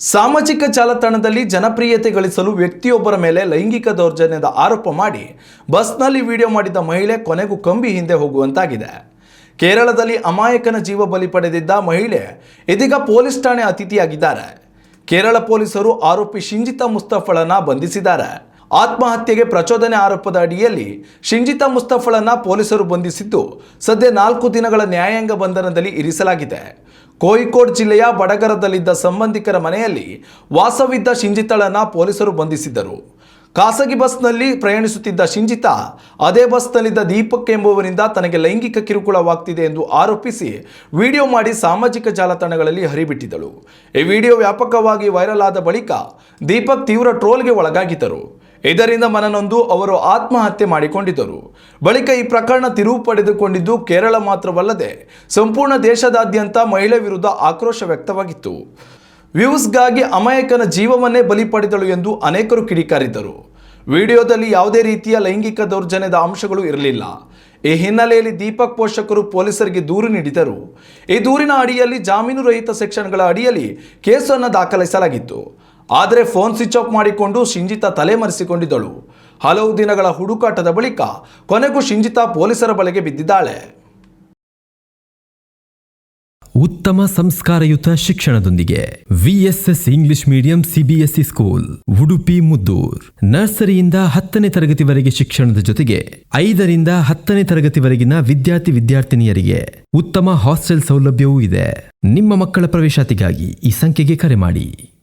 ಸಾಮಾಜಿಕ ಜಾಲತಾಣದಲ್ಲಿ ಜನಪ್ರಿಯತೆ ಗಳಿಸಲು ವ್ಯಕ್ತಿಯೊಬ್ಬರ ಮೇಲೆ ಲೈಂಗಿಕ ದೌರ್ಜನ್ಯದ ಆರೋಪ ಮಾಡಿ ಬಸ್ನಲ್ಲಿ ವಿಡಿಯೋ ಮಾಡಿದ್ದ ಮಹಿಳೆ ಕೊನೆಗೂ ಕಂಬಿ ಹಿಂದೆ ಹೋಗುವಂತಾಗಿದೆ. ಕೇರಳದಲ್ಲಿ ಅಮಾಯಕನ ಜೀವ ಬಲಿ ಪಡೆದಿದ್ದ ಮಹಿಳೆ ಇದೀಗ ಪೊಲೀಸ್ ಠಾಣೆ ಅತಿಥಿಯಾಗಿದ್ದಾರೆ. ಕೇರಳ ಪೊಲೀಸರು ಆರೋಪಿ ಶಿಂಜಿತಾ ಮುಸ್ತಫಳನ್ನ ಬಂಧಿಸಿದ್ದಾರೆ. ಆತ್ಮಹತ್ಯೆಗೆ ಪ್ರಚೋದನೆ ಆರೋಪದ ಅಡಿಯಲ್ಲಿ ಶಿಂಜಿತಾ ಮುಸ್ತಫಳನ್ನ ಪೊಲೀಸರು ಬಂಧಿಸಿದ್ದು ಸದ್ಯ ನಾಲ್ಕು ದಿನಗಳ ನ್ಯಾಯಾಂಗ ಬಂಧನದಲ್ಲಿ ಇರಿಸಲಾಗಿದೆ. ಕೋಯಿಕೋಡ್ ಜಿಲ್ಲೆಯ ಬಡಗರದಲ್ಲಿದ್ದ ಸಂಬಂಧಿಕರ ಮನೆಯಲ್ಲಿ ವಾಸವಿದ್ದ ಶಿಂಜಿತಳನ್ನ ಪೊಲೀಸರು ಬಂಧಿಸಿದ್ದರು. ಖಾಸಗಿ ಬಸ್ನಲ್ಲಿ ಪ್ರಯಾಣಿಸುತ್ತಿದ್ದ ಶಿಂಜಿತ ಅದೇ ಬಸ್ನಲ್ಲಿದ್ದ ದೀಪಕ್ ಎಂಬುವರಿಂದ ತನಗೆ ಲೈಂಗಿಕ ಕಿರುಕುಳವಾಗ್ತಿದೆ ಎಂದು ಆರೋಪಿಸಿ ವಿಡಿಯೋ ಮಾಡಿ ಸಾಮಾಜಿಕ ಜಾಲತಾಣಗಳಲ್ಲಿ ಹರಿಬಿಟ್ಟಿದ್ದಳು. ಈ ವಿಡಿಯೋ ವ್ಯಾಪಕವಾಗಿ ವೈರಲ್ ಆದ ಬಳಿಕ ದೀಪಕ್ ತೀವ್ರ ಟ್ರೋಲ್ಗೆ ಒಳಗಾಗಿದ್ದರು. ಇದರಿಂದ ಮನನೊಂದು ಅವರು ಆತ್ಮಹತ್ಯೆ ಮಾಡಿಕೊಂಡಿದ್ದರು. ಬಳಿಕ ಈ ಪ್ರಕರಣ ತಿರುವು ಪಡೆದುಕೊಂಡಿದ್ದು ಕೇರಳ ಮಾತ್ರವಲ್ಲದೆ ಸಂಪೂರ್ಣ ದೇಶದಾದ್ಯಂತ ಮಹಿಳೆ ವಿರುದ್ಧ ಆಕ್ರೋಶ ವ್ಯಕ್ತವಾಗಿತ್ತು. ವ್ಯೂಸ್ಗಾಗಿ ಅಮಾಯಕನ ಜೀವವನ್ನೇ ಬಲಿ ಪಡೆದಳು ಎಂದು ಅನೇಕರು ಕಿಡಿಕಾರಿದ್ದರು. ವಿಡಿಯೋದಲ್ಲಿ ಯಾವುದೇ ರೀತಿಯ ಲೈಂಗಿಕ ದೌರ್ಜನ್ಯದ ಅಂಶಗಳು ಇರಲಿಲ್ಲ. ಈ ಹಿನ್ನೆಲೆಯಲ್ಲಿ ದೀಪಕ್ ಪೋಷಕರು ಪೊಲೀಸರಿಗೆ ದೂರು ನೀಡಿದರು ಈ ದೂರಿನ ಅಡಿಯಲ್ಲಿ ಜಾಮೀನು ರಹಿತ ಸೆಕ್ಷನ್ಗಳ ಅಡಿಯಲ್ಲಿ ಕೇಸನ್ನು ದಾಖಲಿಸಲಾಗಿತ್ತು. ಆದರೆ ಫೋನ್ ಸ್ವಿಚ್ ಆಫ್ ಮಾಡಿಕೊಂಡು ಶಿಂಜಿತಾ ತಲೆಮರೆಸಿಕೊಂಡಿದ್ದಳು ಹಲವು ದಿನಗಳ ಹುಡುಕಾಟದ ಬಳಿಕ ಕೊನೆಗೂ ಶಿಂಜಿತಾ ಪೊಲೀಸರ ಬಲೆಗೆ ಬಿದ್ದಿದ್ದಾಳೆ. ಉತ್ತಮ ಸಂಸ್ಕಾರಯುತ ಶಿಕ್ಷಣದೊಂದಿಗೆ VSS English medium CBSE school, Udupi, Muddur. ನರ್ಸರಿಯಿಂದ ಹತ್ತನೇ ತರಗತಿವರೆಗೆ ಶಿಕ್ಷಣದ ಜೊತೆಗೆ ಐದರಿಂದ ಹತ್ತನೇ ತರಗತಿವರೆಗಿನ ವಿದ್ಯಾರ್ಥಿ ವಿದ್ಯಾರ್ಥಿನಿಯರಿಗೆ ಉತ್ತಮ ಹಾಸ್ಟೆಲ್ ಸೌಲಭ್ಯವೂ ಇದೆ. ನಿಮ್ಮ ಮಕ್ಕಳ ಪ್ರವೇಶಾತಿಗಾಗಿ ಈ ಸಂಖ್ಯೆಗೆ ಕರೆ ಮಾಡಿ.